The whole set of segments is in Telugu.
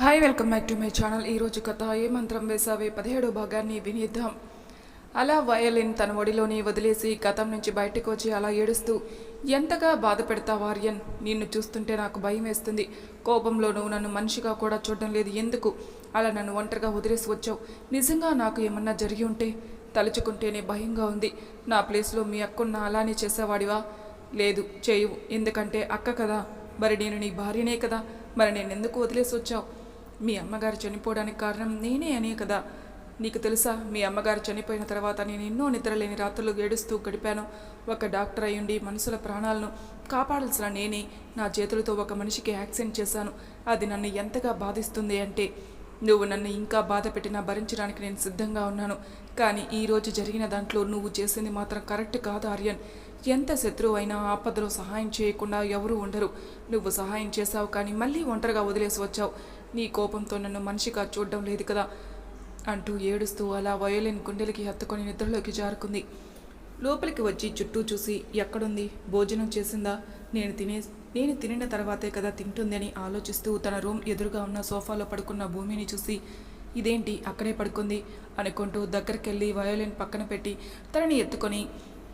Hi welcome back to my channel ఈరోజు కథ ఏ మంత్రం వేసావే? పదిహేడో భాగాన్ని వినిద్దాం. అలా వయలిన్ తన ఒడిలోని వదిలేసి గతం నుంచి బయటకు వచ్చి అలా ఏడుస్తూ ఎంతగా బాధ పెడతావు ఆర్యన్? నిన్ను చూస్తుంటే నాకు భయం వేస్తుంది కోపంలో నువ్వు నన్ను మనిషిగా కూడా చూడడం లేదు. ఎందుకు? అలా నన్ను ఒంటరిగా వదిలేసి వచ్చావు. నిజంగా నాకు ఏమన్నా జరిగి ఉంటే తలుచుకుంటేనే భయంగా ఉంది. నా ప్లేస్లో మీ అక్కున్న అలానే చేసేవాడివా? లేదు చేయవు. ఎందుకంటే అక్క కదా. మరి నేను నీ భార్యనే కదా. మరి నేను ఎందుకు వదిలేసి వచ్చావు? మీ అమ్మగారు చనిపోవడానికి కారణం నేనే అనే కదా. నీకు తెలుసా మీ అమ్మగారు చనిపోయిన తర్వాత నేను ఎన్నో నిద్రలేని రాత్రులు ఏడుస్తూ గడిపాను. ఒక డాక్టర్ అయ్యుండి మనుషుల ప్రాణాలను కాపాడాల్సిన నేనే నా చేతులతో ఒక మనిషికి యాక్సిడెంట్ చేశాను. అది నన్ను ఎంతగా బాధిస్తుంది అంటే నువ్వు నన్ను ఇంకా బాధ పెట్టినా భరించడానికి నేను సిద్ధంగా ఉన్నాను. కానీ ఈరోజు జరిగిన దాంట్లో నువ్వు చేసింది మాత్రం కరెక్ట్ కాదు ఆర్యన్. ఎంత శత్రువు అయినా ఆపదలో సహాయం చేయకుండా ఎవరూ ఉండరు. నువ్వు సహాయం చేశావు కానీ మళ్ళీ ఒంటరిగా వదిలేసి వచ్చావు. నీ కోపంతో నన్ను మనిషిగా చూడడం లేదు కదా? అంటూ ఏడుస్తూ అలా వయోలిన్ గుండెలకి హత్తుకొని నిద్రలోకి జారుకుంది. లోపలికి వచ్చి చుట్టూ చూసి ఎక్కడుంది? భోజనం చేసిందా? నేను తినే నేను తినిన తర్వాతే కదా తింటుందని ఆలోచిస్తూ తన రూమ్ ఎదురుగా ఉన్న సోఫాలో పడుకున్న భూమిని చూసి ఇదేంటి? అక్కడే పడుకుంది అనుకుంటూ దగ్గరికెళ్ళి వయోలిన్ పక్కన పెట్టి తనని ఎత్తుకొని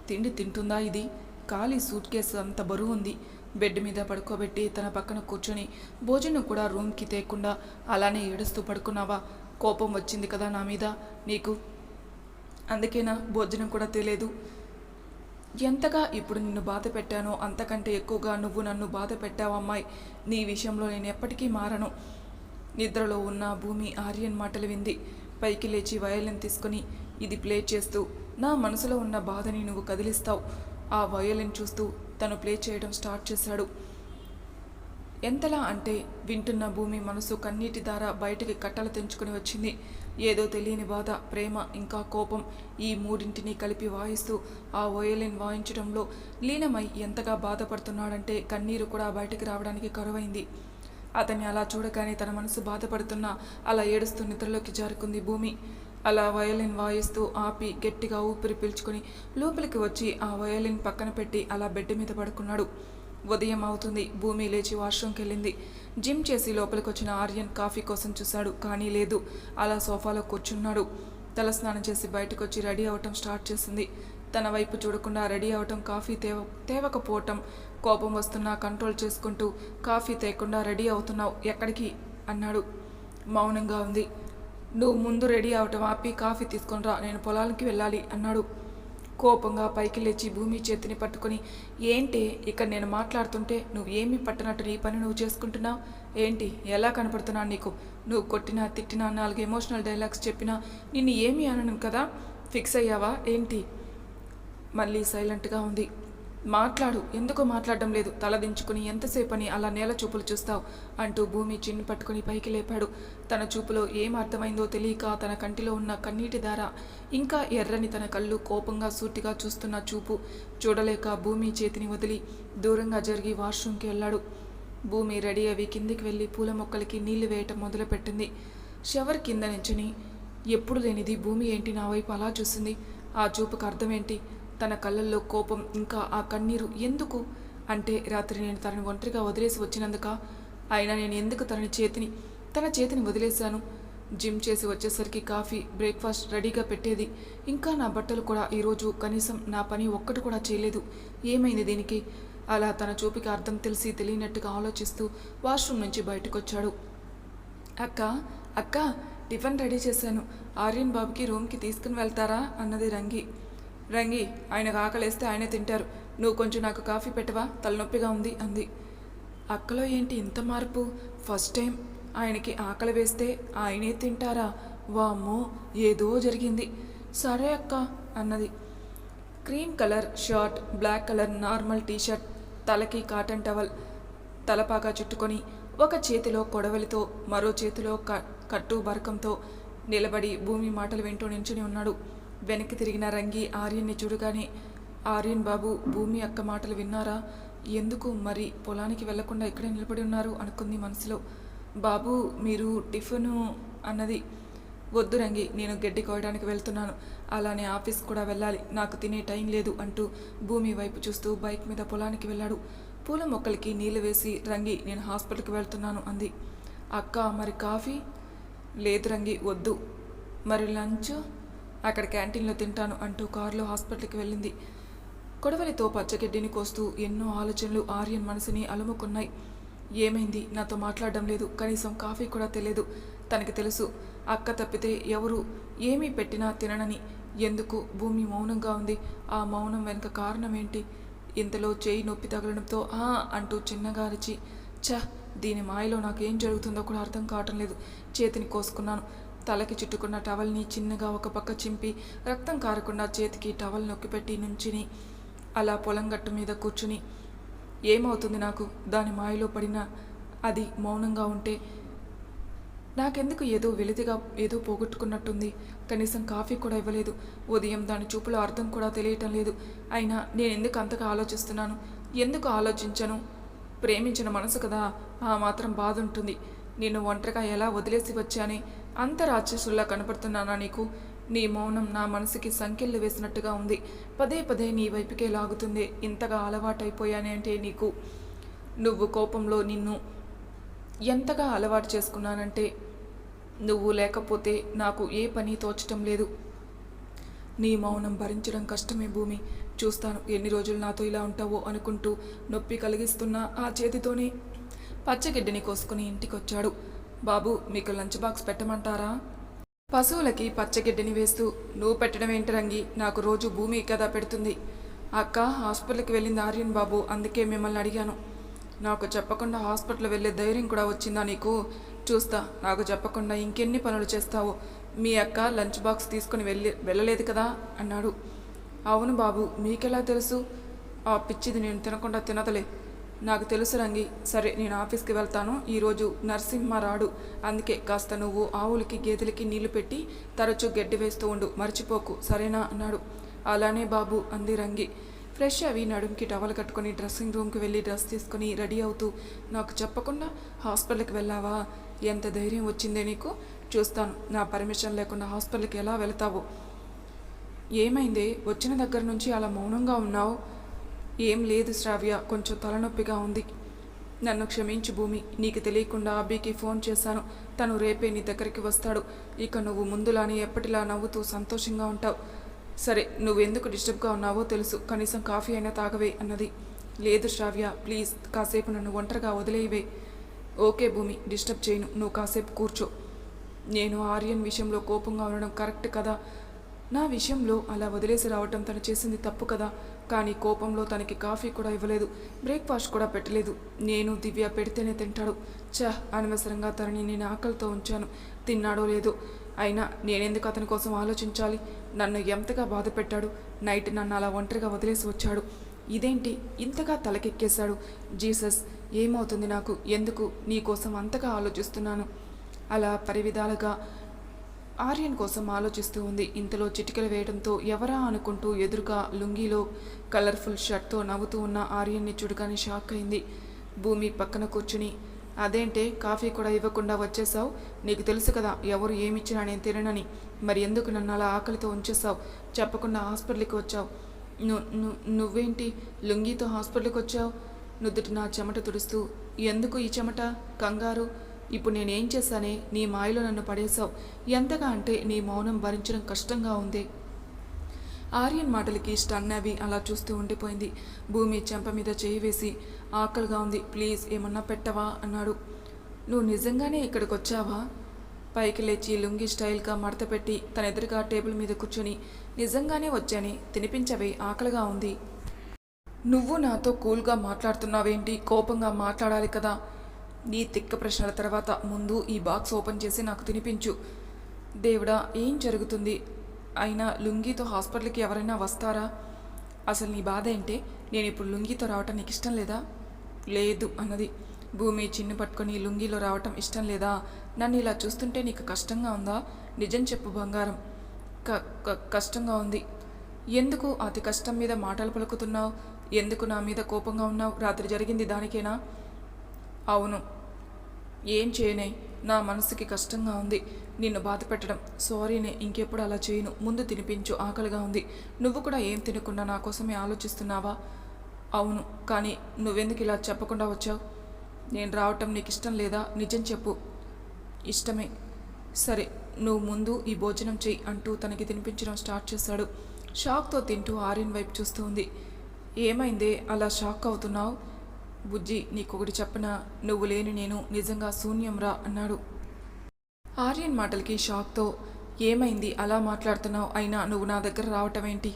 తిండి తింటుందా ఇది? ఖాళీ సూట్ కేసు అంత బరువు ఉంది. బెడ్ మీద పడుకోబెట్టి తన పక్కన కూర్చొని భోజనం కూడా రూమ్కి తేకుండా అలానే ఏడుస్తూ పడుకున్నావా? కోపం వచ్చింది కదా నా మీద. నీకు? అందుకేనా భోజనం కూడా తెలియదు ఎంతగా ఇప్పుడు నిన్ను బాధ పెట్టానో అంతకంటే ఎక్కువగా నువ్వు నన్ను బాధ పెట్టావు అమ్మాయి. నీ విషయంలో నేను ఎప్పటికీ మారను. నిద్రలో ఉన్న భూమి ఆర్యన్ మాటలు వింది. పైకి లేచి వయలిన్ తీసుకుని ఇది ప్లే చేస్తూ నా మనసులో ఉన్న బాధని నువ్వు కదిలిస్తావు. ఆ వయలిన్ చూస్తూ తను ప్లే చేయడం స్టార్ట్ చేశాడు. ఎంతలా అంటే వింటున్న భూమి మనసు కన్నీటి దార బయటికి కట్టలు తెంచుకుని వచ్చింది. ఏదో తెలియని బాధ ప్రేమ ఇంకా కోపం ఈ మూడింటిని కలిపి వాయిస్తూ ఆ వయోలిన్ వాయించడంలో లీనమై ఎంతగా బాధపడుతున్నాడంటే కన్నీరు కూడా బయటికి రావడానికి కరువైంది. అతన్ని అలా చూడగానే తన మనసు బాధపడుతున్నా అలా ఏడుస్తూ నిద్రలోకి జారుకుంది భూమి. అలా వయోలిన్ వాయిస్తూ ఆపి గట్టిగా ఊపిరి పీల్చుకుని లోపలికి వచ్చి ఆ వయోలిన్ పక్కన పెట్టి అలా బెడ్ మీద పడుకున్నాడు. ఉదయం అవుతుంది. భూమి లేచి వాష్రూమ్కి వెళ్ళింది. జిమ్ చేసి లోపలికి వచ్చిన ఆర్యన్ కాఫీ కోసం చూశాడు. కానీ లేదు. అలా సోఫాలో కూర్చున్నాడు. తలస్నానం చేసి బయటకు వచ్చి రెడీ అవటం స్టార్ట్ చేసింది. తన వైపు చూడకుండా రెడీ అవటం కాఫీ తేవ తేవకపోవటం కోపం వస్తున్నా కంట్రోల్ చేసుకుంటూ కాఫీ తేకుండా రెడీ అవుతున్నావు ఎక్కడికి? అన్నాడు. మౌనంగా ఉంది. నువ్వు ముందు రెడీ అవటం ఆపి కాఫీ తీసుకొని రా నేను పొలానికి వెళ్ళాలి అన్నాడు. కోపంగా పైకి లేచి భూమి చేతిని పట్టుకొని ఏంటి ఇక్కడ నేను మాట్లాడుతుంటే నువ్వు ఏమి పట్టనట్టు నీ పని నువ్వు చేసుకుంటున్నావు? ఏంటి? ఎలా కనపడుతున్నావు నీకు? నువ్వు కొట్టినా తిట్టినా నాలుగు ఎమోషనల్ డైలాగ్స్ చెప్పినా నిన్ను ఏమీ అనను కదా? ఫిక్స్ అయ్యావా? ఏంటి? మళ్ళీ సైలెంట్గా ఉంది. మాట్లాడు. ఎందుకు మాట్లాడడం లేదు. తలదించుకుని ఎంతసేపని అలా నేల చూపులు చూస్తావు? అంటూ భూమి చిన్ను పట్టుకుని పైకి లేపాడు. తన చూపులో ఏం అర్థమైందో తెలియక తన కంటిలో ఉన్న కన్నీటి దార ఇంకా ఎర్రని తన కళ్ళు కోపంగా సూటిగా చూస్తున్న చూపు చూడలేక భూమి చేతిని వదిలి దూరంగా జరిగి వాష్రూమ్కి వెళ్ళాడు. భూమి రెడీ అవి కిందికి వెళ్ళి పూల మొక్కలకి నీళ్ళు వేయటం మొదలుపెట్టింది. షవర్ కింద నించుని ఎప్పుడు లేనిది భూమి ఏంటి నా వైపు అలా చూసింది? ఆ చూపుకు అర్థమేంటి? తన కళ్ళల్లో కోపం ఇంకా ఆ కన్నీరు ఎందుకు? అంటే రాత్రి నేను తనని ఒంటరిగా వదిలేసి వచ్చినందుక? అయినా నేను ఎందుకు తనని చేతిని తన చేతిని వదిలేశాను? జిమ్ చేసి వచ్చేసరికి కాఫీ బ్రేక్ఫాస్ట్ రెడీగా పెట్టేది. ఇంకా నా బట్టలు కూడా ఈరోజు కనీసం నా పని ఒక్కటి కూడా చేయలేదు. ఏమైంది దీనికి? అలా తన చూపుకి అర్థం తెలిసి తెలియనట్టుగా ఆలోచిస్తూ వాష్రూమ్ నుంచి బయటకొచ్చాడు. అక్క అక్క టిఫిన్ రెడీ చేశాను. ఆర్యన్ బాబుకి రూమ్కి తీసుకుని వెళ్తారా? అన్నది రంగి. రంగి ఆయనకు ఆకలేస్తే ఆయనే తింటారు. నువ్వు కొంచెం నాకు కాఫీ పెట్టవా? తలనొప్పిగా ఉంది అంది. అక్కలో ఏంటి ఇంత మార్పు? ఫస్ట్ టైం ఆయనకి ఆకలి వేస్తే ఆయనే తింటారా? వామ్మో ఏదో జరిగింది. సరే అక్క అన్నది. Cream colour shirt black colour normal t shirt తలకి కాటన్ టవల్ తలపాగా చుట్టుకొని ఒక చేతిలో కొడవలితో మరో చేతిలో క కట్టు బరకంతో నిలబడి భూమి మాటలు వింటూ నించుని ఉన్నాడు. వెనక్కి తిరిగిన రంగి ఆర్యన్ని చూడగానే ఆర్యన్ బాబు భూమి అక్క మాటలు విన్నారా? ఎందుకు మరి పొలానికి వెళ్ళకుండా ఇక్కడే నిలబడి ఉన్నారు? అనుకుంది మనసులో. బాబు మీరు టిఫిను అన్నది వద్దు రంగి నేను గడ్డి కోయడానికి వెళ్తున్నాను. అలానే ఆఫీస్ కూడా వెళ్ళాలి. నాకు తినే టైం లేదు అంటూ భూమి వైపు చూస్తూ బైక్ మీద పొలానికి వెళ్ళాడు. పూల మొక్కలకి నీళ్ళు వేసి రంగి నేను హాస్పిటల్కి వెళ్తున్నాను అంది. అక్క మరి కాఫీ? లేదు రంగి వద్దు. మరి లంచ్? అక్కడ క్యాంటీన్లో తింటాను అంటూ కారులో హాస్పిటల్కి వెళ్ళింది. కొడవలితో పచ్చగడ్డిని కోస్తూ ఎన్నో ఆలోచనలు ఆర్యన్ మనసుని అలుముకున్నాయి. ఏమైంది? నాతో మాట్లాడడం లేదు. కనీసం కాఫీ కూడా తెలియదు తనకి తెలుసు అక్క తప్పితే ఎవరు ఏమీ పెట్టినా తిననని. ఎందుకు? భూమి మౌనంగా ఉంది. ఆ మౌనం వెనుక కారణం ఏంటి ఇంతలో చేయి నొప్పి తగలడంతో ఆ అంటూ చిన్నగా అరిచి చ దీని మాయలో నాకు ఏం జరుగుతుందో కూడా అర్థం కావటం లేదు. చేతిని కోసుకున్నాను. తలకి చుట్టుకున్న టవల్ని చిన్నగా ఒక పక్క చింపి రక్తం కారకుండా చేతికి టవల్ నొక్కిపెట్టి నుంచిని అలా పొలం గట్టు మీద కూర్చుని ఏమవుతుంది నాకు? దాని మాయలో పడిన అది మౌనంగా ఉంటే నాకెందుకు ఏదో వెలితిగా ఏదో పోగొట్టుకున్నట్టుంది? కనీసం కాఫీ కూడా ఇవ్వలేదు. ఉదయం దాని చూపులో అర్థం కూడా తెలియటం లేదు. అయినా నేను ఎందుకు అంతగా ఆలోచిస్తున్నాను? ఎందుకు ఆలోచించను? ప్రేమించిన మనసు కదా ఆ మాత్రం బాధ ఉంటుంది నేను ఒంటరిగా ఎలా వదిలేసి వచ్చానే అంత రాక్షసుల్లా కనపడుతున్నానా నీకు? నీ మౌనం నా మనసుకి సంకెళ్ళు వేసినట్టుగా ఉంది. పదే పదే నీ వైపుకే లాగుతుంది. ఇంతగా అలవాటైపోయానే అంటే నీకు? నువ్వు కోపంలో నిన్ను ఎంతగా అలవాటు చేసుకున్నానంటే నువ్వు లేకపోతే నాకు ఏ పని తోచటం లేదు. నీ మౌనం భరించడం కష్టమే భూమి. చూస్తాను ఎన్ని రోజులు నాతో ఇలా ఉంటావో అనుకుంటూ నొప్పి కలిగిస్తున్న ఆ చేతితోనే పచ్చగిడ్డని కోసుకుని ఇంటికొచ్చాడు. బాబు మీకు లంచ్ బాక్స్ పెట్టమంటారా? పశువులకి పచ్చగడ్డిని వేస్తూ నువ్వు పెట్టడం ఏంటి రంగి? నాకు రోజు భూమి కదా పెడుతుంది. అక్క హాస్పిటల్కి వెళ్ళింది ఆర్యన్ బాబు అందుకే మిమ్మల్ని అడిగాను. నాకు చెప్పకుండా హాస్పిటల్ వెళ్ళే ధైర్యం కూడా వచ్చిందా నీకు? చూస్తా నాకు చెప్పకుండా ఇంకెన్ని పనులు చేస్తావు? మీ అక్క లంచ్ బాక్స్ తీసుకుని వెళ్ళి వెళ్ళలేదు కదా? అన్నాడు. అవును బాబు మీకెలా తెలుసు? ఆ పిచ్చిది నేను తినకుండా తినదలే నాకు తెలుసు రంగి సరే నేను ఆఫీస్కి వెళ్తాను. ఈరోజు నరసింహ రాడు అందుకే కాస్త నువ్వు ఆవులకి గేదెలకి నీళ్ళు పెట్టి తరచూ గడ్డి వేస్తూ ఉండు. మర్చిపోకు సరేనా? అన్నాడు. అలానే బాబు అంది రంగి. ఫ్రెష్ అవి నడుంకి టవల్ కట్టుకొని డ్రెస్సింగ్ రూమ్కి వెళ్ళి డ్రెస్ తీసుకొని రెడీ అవుతూ నాకు చెప్పకుండా హాస్పిటల్కి వెళ్ళావా? ఎంత ధైర్యం వచ్చిందే నీకు? చూస్తాను. నా పర్మిషన్ లేకుండా హాస్పిటల్కి ఎలా వెళ్తావు? ఏమైంది? వచ్చిన దగ్గర నుంచి అలా మౌనంగా ఉన్నావు? ఏం లేదు శ్రావ్య కొంచెం తలనొప్పిగా ఉంది. నన్ను క్షమించు భూమి నీకు తెలియకుండా అబ్బీకి ఫోన్ చేశాను. తను రేపే నీ దగ్గరికి వస్తాడు. ఇక నువ్వు ముందులానే ఎప్పటిలా నవ్వుతూ సంతోషంగా ఉంటావు. సరే నువ్వెందుకు డిస్టర్బ్గా ఉన్నావో తెలుసు. కనీసం కాఫీ అయినా తాగవే అన్నది. లేదు శ్రావ్య ప్లీజ్ కాసేపు నన్ను ఒంటరిగా వదిలేయవే. ఓకే భూమి డిస్టర్బ్ చేయను. నువ్వు కాసేపు కూర్చో. నేను ఆర్యన్ విషయంలో కోపంగా ఉండడం కరెక్ట్ కదా? నా విషయంలో అలా వదిలేసి రావటం తను చేసింది తప్పు కదా. కానీ కోపంలో తనకి కాఫీ కూడా ఇవ్వలేదు. బ్రేక్ఫాస్ట్ కూడా పెట్టలేదు. నేను దివ్య పెడితేనే తింటాడు. చ అనవసరంగా తనని నేను ఆకలితో ఉంచాను. తిన్నాడో లేదో. అయినా నేనెందుకు అతని కోసం ఆలోచించాలి? నన్ను ఎంతగా బాధ పెట్టాడు? నైట్ నన్ను అలా ఒంటరిగా వదిలేసి వచ్చాడు. ఇదేంటి? ఇంతగా తలకెక్కేశాడు. జీసస్ ఏమవుతుంది నాకు? ఎందుకు? నీకోసం అంతగా ఆలోచిస్తున్నాను. అలా పరివిధాలుగా ఆర్యన్ కోసం ఆలోచిస్తూ ఉంది. ఇంతలో చిటికలు వేయడంతో ఎవరా అనుకుంటూ ఎదురుగా లుంగీలో కలర్ఫుల్ షర్ట్తో నవ్వుతూ ఉన్న ఆర్యన్ని చూడగానే షాక్ అయింది. భూమి పక్కన కూర్చుని అదేంటే కాఫీ కూడా ఇవ్వకుండా వచ్చేసావు నీకు తెలుసు కదా ఎవరు ఏమిచ్చినా నేను తిననని. మరి ఎందుకు నన్ను అలా ఆకలితో ఉంచేసావు చెప్పకుండా హాస్పిటల్కి వచ్చావు. నువ్వేంటి లుంగీతో హాస్పిటల్కి వచ్చావు? నుదుటి నా చెమట తుడుస్తూ ఎందుకు ఈ చెమట? కంగారు. ఇప్పుడు నేనేం చేశానే? నీ మాయలో నన్ను పడేశావు. ఎంతగా అంటే నీ మౌనం భరించడం కష్టంగా ఉంది. ఆర్యన్ మాటలకి స్టన్ అవి అలా చూస్తూ ఉండిపోయింది. భూమి చెంప మీద చేయి వేసి ఆకలిగా ఉంది. ప్లీజ్ ఏమన్నా పెట్టవా? అన్నాడు. నువ్వు నిజంగానే ఇక్కడికి వచ్చావా పైకి లేచి లుంగి స్టైల్గా మడత పెట్టి తన ఎదురుగా టేబుల్ మీద కూర్చొని నిజంగానే వచ్చాని? తినిపించవే ఆకలిగా ఉంది. నువ్వు నాతో కూల్గా మాట్లాడుతున్నావేంటి? కోపంగా మాట్లాడాలి కదా. నీ తిక్క ప్రశ్నల తర్వాత ముందు ఈ బాక్స్ ఓపెన్ చేసి నాకు తినిపించు. దేవుడా ఏం జరుగుతుంది? అయినా లుంగీతో హాస్పిటల్కి ఎవరైనా వస్తారా? అసలు నీ బాధ ఏంటి? నేను ఇప్పుడు లుంగీతో రావటం నీకు ఇష్టం లేదా? లేదు అన్నది. భూమి చిన్ను పట్టుకొని లుంగీలో రావటం ఇష్టం లేదా? నన్ను ఇలా చూస్తుంటే నీకు కష్టంగా ఉందా? నిజం చెప్పు బంగారం. క కష్టంగా ఉంది. ఎందుకు అతి కష్టం మీద మాటలు పలుకుతున్నావు? ఎందుకు నా మీద కోపంగా ఉన్నావు? రాత్రి జరిగింది దానికేనా? అవును. ఏం చేయనే? నా మనసుకి కష్టంగా ఉంది. నిన్ను బాధ పెట్టడం. సారీనే ఇంకెప్పుడు అలా చేయను. ముందు తినిపించు. ఆకలిగా ఉంది. నువ్వు కూడా ఏం తినకుండా నా కోసమే ఆలోచిస్తున్నావా? అవును. కానీ నువ్వెందుకు ఇలా చెప్పకుండా వచ్చావు? నేను రావటం నీకు ఇష్టం లేదా? నిజం చెప్పు. ఇష్టమే. సరే నువ్వు ముందు ఈ భోజనం చెయ్యి అంటూ తనకి తినిపించడం స్టార్ట్ చేశాడు. షాక్తో తింటూ ఆర్యన్ వైపు చూస్తూ ఉంది. ఏమైందే? అలా షాక్ అవుతున్నావు? బుజ్జి నీకొకటి చెప్పనా? నువ్వు లేని నేను నిజంగా శూన్యంరా అన్నాడు. ఆర్యన్ మాటలకి షాక్తో ఏమైంది అలా మాట్లాడుతున్నావు అయినా నువ్వు నా దగ్గర రావటం ఏంటి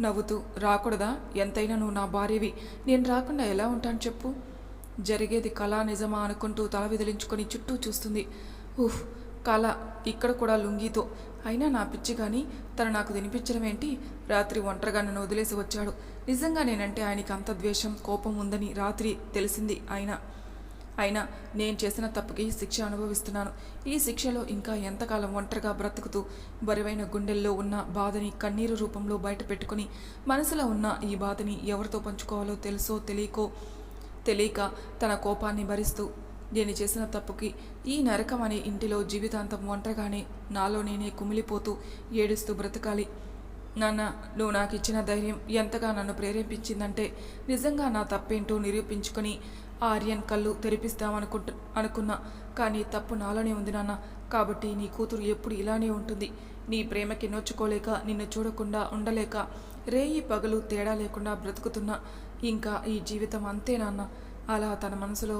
నవ్వుతూ రాకూడదా? ఎంతైనా నువ్వు నా భార్యవి. నేను రాకుండా ఎలా ఉంటాను చెప్పు? జరిగేది కళ నిజమా అనుకుంటూ తల విదిలించుకొని చుట్టూ చూస్తుంది. ఊహ్ కళ ఇక్కడ కూడా లుంగీతో. అయినా నా పిచ్చి కానీ తను నాకు వినిపించడం ఏంటి రాత్రి ఒంటరిగా నన్ను వదిలేసి వచ్చాడు. నిజంగా నేనంటే ఆయనకి అంత ద్వేషం కోపం ఉందని రాత్రి తెలిసింది ఆయన అయినా నేను చేసిన తప్పుకి శిక్ష అనుభవిస్తున్నాను. ఈ శిక్షలో ఇంకా ఎంతకాలం ఒంటరిగా బ్రతుకుతూ బరువైన గుండెల్లో ఉన్న బాధని కన్నీరు రూపంలో బయట పెట్టుకుని మనసులో ఉన్న ఈ బాధని ఎవరితో పంచుకోవాలో తెలుసో తెలియకో తెలియక తన కోపాన్ని భరిస్తూ నేను చేసిన తప్పుకి ఈ నరకం అనే ఇంటిలో జీవితాంతం ఒంటరిగానే నాలో నేనే కుమిలిపోతూ ఏడుస్తూ బ్రతకాలి. నాన్న నువ్వు నాకు ఇచ్చిన ధైర్యం ఎంతగా నన్ను ప్రేరేపించిందంటే నిజంగా నా తప్పేంటో నిరూపించుకొని ఆర్యన్ కళ్ళు తెరిపిస్తామనుకుంటు అనుకున్నా. కానీ తప్పు నాలోనే ఉంది నాన్న. కాబట్టి నీ కూతురు ఎప్పుడు ఇలానే ఉంటుంది. నీ ప్రేమకి నోచుకోలేక నిన్ను చూడకుండా ఉండలేక రేయి పగలు తేడా లేకుండా బ్రతుకుతున్నా. ఇంకా ఈ జీవితం అంతే నాన్న. అలా తన మనసులో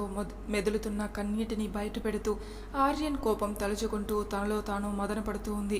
మెదులుతున్న కన్నీటిని బయట పెడుతూ ఆర్యన్ కోపం తలుచుకుంటూ తనలో తాను మదనపడుతూ ఉంది.